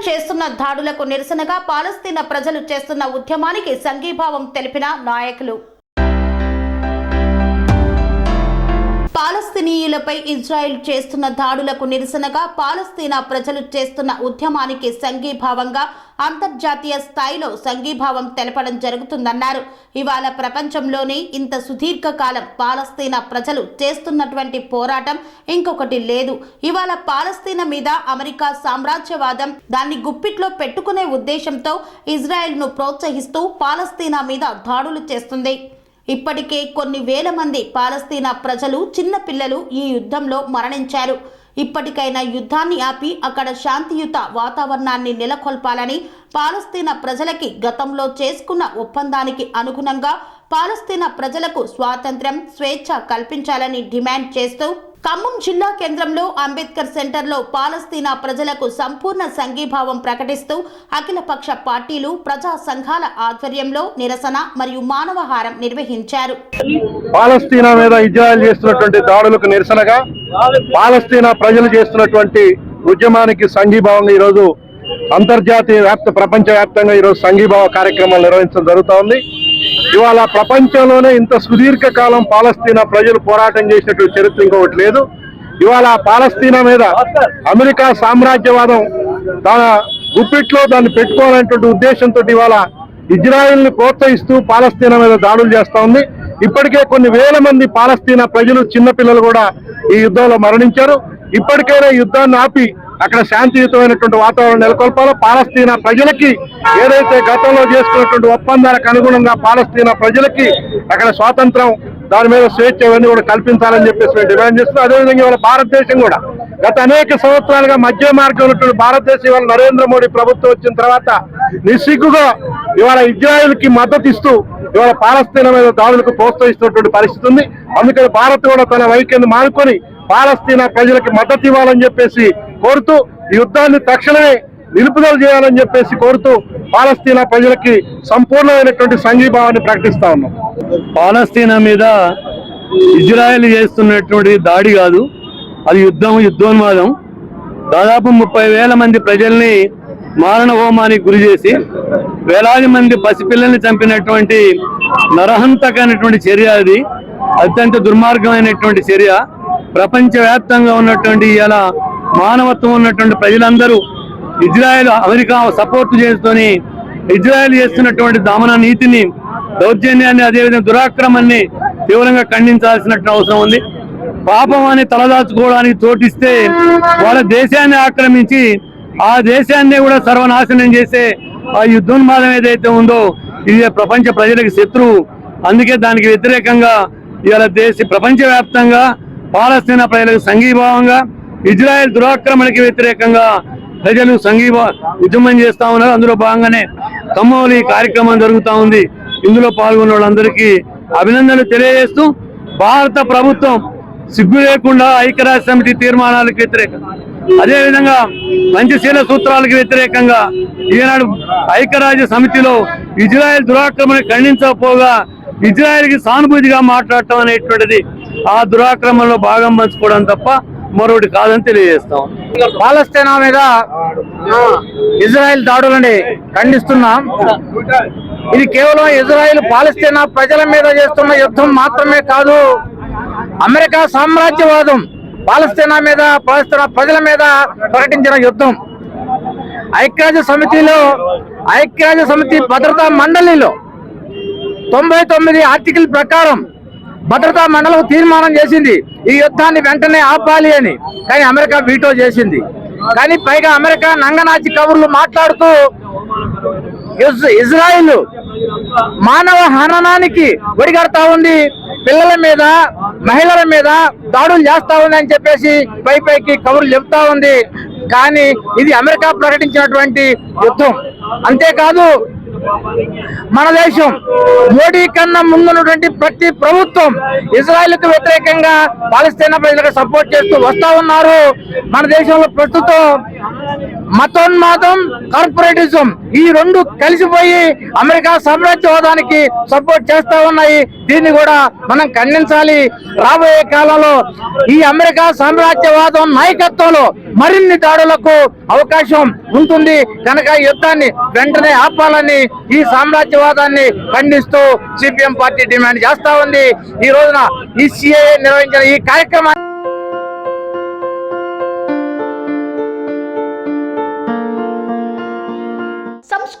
Israel చేస్తున్న దాడులకు నిరసనగా పాలస్తీనా ప్రజలు చేస్తున్న ఉద్యమానికి సంఘీభావం తెలిపిన నాయకులు. పాలస్తీనీయులపై ఇజ్రాయెల్ చేస్తున్న దాడులకు నిరసనగా పాలస్తీనా ప్రజలు చేస్తున్న ఉద్యమానికి సంఘీభావంగా అంతర్జాతీయ స్థాయిలో సంఘీభావం తెలపడం జరుగుతుందన్నారు. ఇవాళ ప్రపంచంలోనే ఇంత సుదీర్ఘకాలం పాలస్తీనా ప్రజలు చేస్తున్నటువంటి పోరాటం ఇంకొకటి లేదు. ఇవాళ పాలస్తీనా మీద అమెరికా సామ్రాజ్యవాదం దాన్ని గుప్పిట్లో పెట్టుకునే ఉద్దేశంతో ఇజ్రాయెల్ను ప్రోత్సహిస్తూ పాలస్తీనా మీద దాడులు చేస్తుంది. ఇప్పటికే కొన్ని వేల మంది పాలస్తీనా ప్రజలు చిన్నపిల్లలు ఈ యుద్ధంలో మరణించారు. ఇప్పటికైనా యుద్ధాన్ని ఆపి అక్కడ శాంతియుత వాతావరణాన్ని నెలకొల్పాలని పాలస్తీనా ప్రజలకి గతంలో చేసుకున్న ఒప్పందానికి అనుగుణంగా పాలస్తీనా ప్రజలకు స్వాతంత్ర్యం స్వేచ్ఛ కల్పించాలని డిమాండ్ చేస్తూ ఖమ్మం జిల్లా కేంద్రంలో అంబేద్కర్ సెంటర్లో పాలస్తీనా ప్రజలకు సంపూర్ణ సంఘీభావం ప్రకటిస్తూ అఖిలపక్ష పార్టీలు ప్రజా సంఘాల ఆధ్వర్యంలో నిరసన మరియు మానవహారం నిర్వహించారు. పాలస్తీనా మీద ఇజ్రాయెల్ చేస్తున్నటువంటి దాడులకు నిరసనగా పాలస్తీనా ప్రజలు చేస్తున్నటువంటి ఉద్యమానికి సంఘీభావంగా ఈరోజు అంతర్జాతీయ వ్యాప్త ప్రపంచ వ్యాప్తంగా ఈరోజు సంఘీభావ కార్యక్రమాలు నిర్వహించడం జరుగుతోంది ఇవాళ ప్రపంచంలోనే ఇంత సుదీర్ఘ కాలం పాలస్తీనా ప్రజలు పోరాటం చేసినటువంటి చరిత్ర ఇంకొకటి లేదు. ఇవాళ పాలస్తీనా మీద అమెరికా సామ్రాజ్యవాదం తన గుప్పిట్లో దాన్ని పెట్టుకోవాలనేటువంటి ఉద్దేశంతో ఇవాళ ఇజ్రాయెల్ని ప్రోత్సహిస్తూ పాలస్తీనా మీద దాడులు చేస్తా ఉంది. ఇప్పటికే కొన్ని వేల మంది పాలస్తీనా ప్రజలు చిన్నపిల్లలు కూడా ఈ యుద్ధంలో మరణించారు. ఇప్పటికైనా యుద్ధాన్ని ఆపి అక్కడ శాంతియుతమైనటువంటి వాతావరణం నెలకొల్పాలో పాలస్తీనా ప్రజలకి ఏదైతే గతంలో చేసుకున్నటువంటి ఒప్పందాలకు అనుగుణంగా పాలస్తీనా ప్రజలకి అక్కడ స్వాతంత్రం దాని మీద స్వేచ్ఛ ఇవన్నీ కూడా కల్పించాలని చెప్పేసి మేము డిమాండ్ చేస్తున్నాం. అదేవిధంగా ఇవాళ భారతదేశం కూడా గత అనేక సంవత్సరాలుగా మధ్య మార్గం ఉన్నటువంటి భారతదేశం ఇవాళ నరేంద్ర మోడీ ప్రభుత్వం వచ్చిన తర్వాత నిస్సిగ్గుగా ఇవాళ ఇజ్రాయెల్కి మద్దతు ఇస్తూ ఇవాళ పాలస్తీన మీద దాడులకు ప్రోత్సహిస్తున్నటువంటి పరిస్థితి ఉంది. అందుకని భారత్ కూడా తన వైఖరిని మానుకొని పాలస్తీనా ప్రజలకు మద్దతు ఇవ్వాలని చెప్పేసి కోరుతూ యుద్ధాన్ని తక్షణమే నిలుపుదల చేయాలని చెప్పేసి కోరుతూ పాలస్తీనా ప్రజలకి సంపూర్ణమైనటువంటి సంఘీభావాన్ని ప్రకటిస్తా ఉన్నాం. పాలస్తీనా మీద ఇజ్రాయెల్ చేస్తున్నటువంటి దాడి కాదు అది యుద్ధం యుద్ధోన్మాదం. దాదాపు ముప్పై వేల మంది ప్రజల్ని మారణ హోమానికి గురి చేసి వేలాది మంది పసిపిల్లల్ని చంపినటువంటి నరహంతకైనటువంటి చర్య అది. అత్యంత దుర్మార్గమైనటువంటి చర్య. ప్రపంచవ్యాప్తంగా ఉన్నటువంటి ఇలా మానవత్వం ఉన్నటువంటి ప్రజలందరూ ఇజ్రాయెల్ అమెరికా సపోర్ట్ చేస్తూని ఇజ్రాయెల్ చేస్తున్నటువంటి దమన నీతిని దౌర్జన్యాన్ని అదేవిధంగా దురాక్రమాన్ని తీవ్రంగా ఖండించాల్సిన అవసరం ఉంది. పాపం అని తలదాచుకోవడానికి చోటిస్తే వాళ్ళ దేశాన్ని ఆక్రమించి ఆ దేశాన్ని కూడా సర్వనాశనం చేసే ఆ యుద్ధోన్మాదం ఏదైతే ఉందో ఇది ప్రపంచ ప్రజలకు శత్రువు. అందుకే దానికి వ్యతిరేకంగా ఇవాళ దేశ ప్రపంచవ్యాప్తంగా పాలస్తీనా ప్రజలకు సంఘీభావంగా ఇజ్రాయెల్ దురాక్రమణకి వ్యతిరేకంగా ప్రజలు సంఘీభా ఉద్యమం చేస్తా ఉన్నారు. అందులో భాగంగానే ఖమ్మంలో ఈ కార్యక్రమం జరుగుతూ ఉంది. ఇందులో పాల్గొన్న వాళ్ళందరికీ అభినందనలు తెలియజేస్తూ భారత ప్రభుత్వం సిగ్గు లేకుండా ఐక్యరాజ్య సమితి తీర్మానాలకు వ్యతిరేకంగా అదేవిధంగా పంచశీల సూత్రాలకు వ్యతిరేకంగా ఈనాడు ఐక్యరాజ్య సమితిలో ఇజ్రాయెల్ దురాక్రమణ ఖండించకపోగా ఇజ్రాయెల్కి సానుభూతిగా మాట్లాడటం అనేటువంటిది ఆ దురాక్రమంలో భాగం పంచుకోవడం తప్ప మరొకటి కాదని తెలియజేస్తాం. పాలస్తీనా మీద ఇజ్రాయెల్ దాడులని ఖండిస్తున్నాం. ఇది కేవలం ఇజ్రాయెల్ పాలస్తీనా ప్రజల మీద చేస్తున్న యుద్ధం మాత్రమే కాదు అమెరికా సామ్రాజ్యవాదం పాలస్తీనా మీద పాలస్తీనా ప్రజల మీద ప్రకటించిన యుద్ధం. ఐక్యరాజ్య సమితిలో ఐక్యరాజ్య సమితి భద్రతా మండలిలో తొంభై తొమ్మిది ఆర్టికల్ ప్రకారం భద్రతా మండలం తీర్మానం చేసింది. ఈ యుద్ధాన్ని వెంటనే ఆపాలి అని. కానీ అమెరికా వీటో చేసింది. కానీ పైగా అమెరికా నంగనాచి కబుర్లు మాట్లాడుతూ ఇజ్రాయిల్ మానవ హననానికి ఒడిగడతా ఉంది. పిల్లల మీద మహిళల మీద దాడులు చేస్తా ఉంది అని చెప్పేసి పై పైకి కబుర్లు చెప్తా ఉంది. కానీ ఇది అమెరికా ప్రకటించినటువంటి యుద్ధం. అంతేకాదు మన దేశం మోడీ కన్నా ముందున్నటువంటి ప్రతి ప్రభుత్వం ఇజ్రాయెల్కు వ్యతిరేకంగా పాలస్తీనా ప్రజలకు సపోర్ట్ చేస్తూ వస్తా ఉన్నారు. మన దేశంలో ప్రస్తుతం మతోన్మాదం కార్పొరేటిజం ఈ రెండు కలిసిపోయి అమెరికా సామ్రాజ్యవాదానికి సపోర్ట్ చేస్తా ఉన్నాయి. దీన్ని కూడా మనం ఖండించాలి. రాబోయే కాలంలో ఈ అమెరికా సామ్రాజ్యవాదం నాయకత్వంలో మరిన్ని దాడులకు అవకాశం ఉంటుంది. కనుక యుద్ధాన్ని వెంటనే ఆపాలని ఈ సామ్రాజ్యవాదాన్ని ఖండిస్తూ సిపిఎం పార్టీ డిమాండ్ చేస్తా ఉంది. ఈ రోజున ఈ సిఏ నిర్వహించిన ఈ కార్యక్రమాన్ని